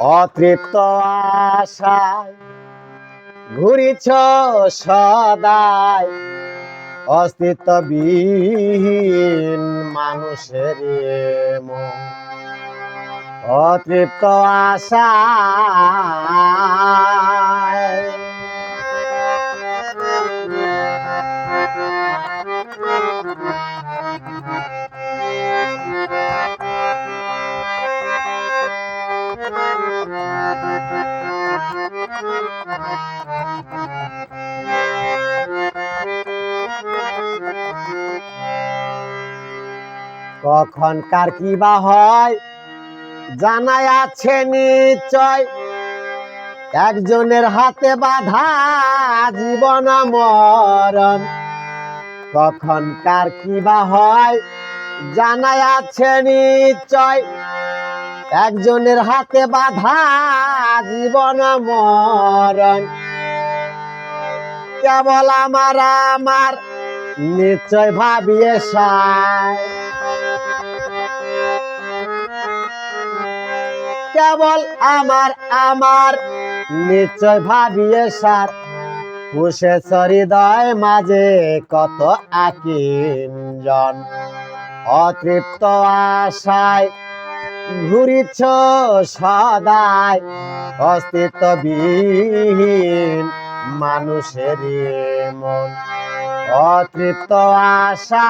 অতৃপ্ত আশায় ঘুরিছ সদায় অস্তিত্ববিহীন মানুষের মন। অতৃপ্ত আশায় কখন কার কি বা হয়, জানাই আছে নিশ্চয়। একজনের হাতে বাধা জীবন মরণ। কখন কার কি বা হয়, জানাই আছে নিশ্চয়। একজনের হাতে বাধা জীবন মরণ। কেবল আমার আমার নিশ্চয় ভাবিয়ে কেবল আমার আমার নিশ্চয় ভাবিয়ে সার। পুষে হৃদয় মাঝে কত আকিঞ্জন। অতৃপ্ত আশায় ঘুরিছ সদায় অস্তিত্ববিহীন মানুষের মন। অতৃপ্ত আশায়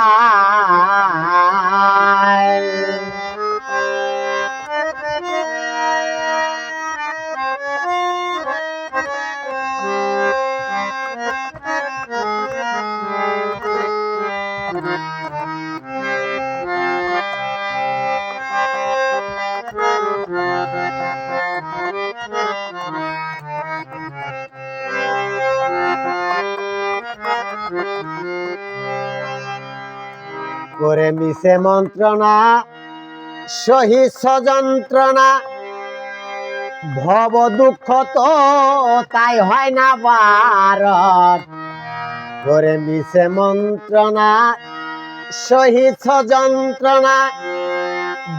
করে মিশে মন্ত্রণা, সহি যন্ত্রণা ভব দুঃখ তো তাই হয় না বারণ। করে মিশে মন্ত্রণা, সহি যন্ত্রণা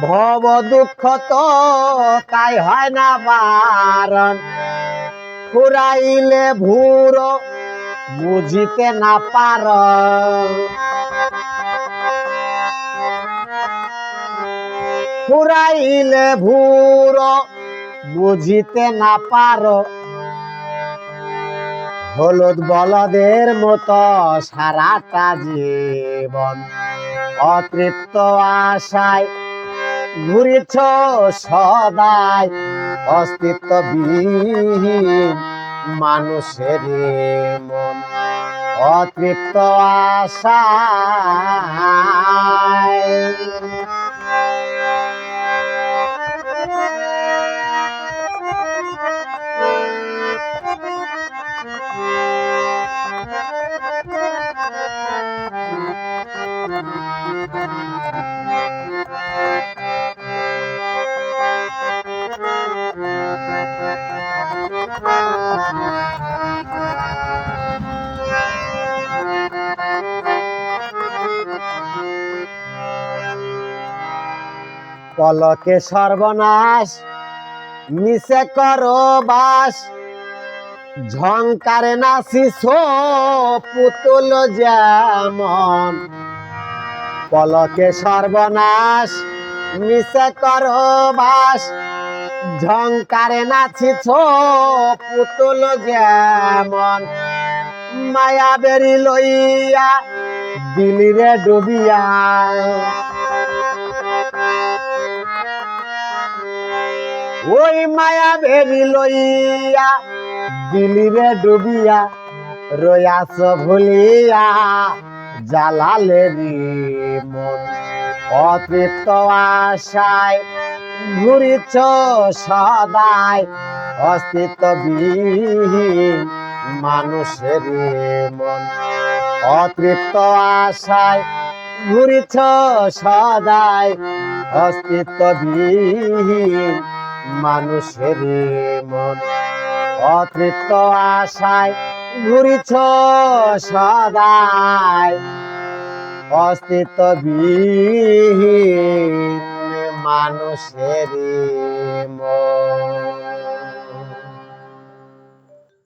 ভব দুঃখ তো তাই হয় না বারণ। ফুরাইলে ভুর, বুঝিতে না পার ফুরাইলে ভুর, বুঝিতে না পারো। হলুদ বলদের মতো সারাটা জীবন অতৃপ্ত আশায়। ঘুরিছ সদায় অস্তিত্ববিহীন মানুষের মন। অতৃপ্ত আশায় পলকে সর্বনাশ মিশে করো বাস। ঝংকারে নাচিস পুতুল যেমন। পলকে সর্বনাশ মিশে করো বাস। ঝংকারে নাচিছ পুতুল যেমন। মায়া বেরি লইয়া দিলিরে ডুবিয়া ওই মায়া ভেবি লইয়া দিলিরে ডুবিয়া রয়াস ভুলিয়া জালালে মন। অতৃপ্ত আশায় ঘুরিছ সদায় অস্তিত্ববিহীন মানুষের মন। অতৃপ্ত আশায় ঘুরিছ সদায় অস্তিত্ববিহীন মানুষের মন। অতৃপ্ত আশায় ঘুরিছ সদায় অস্তিত্ববিহীন মানুষের মন।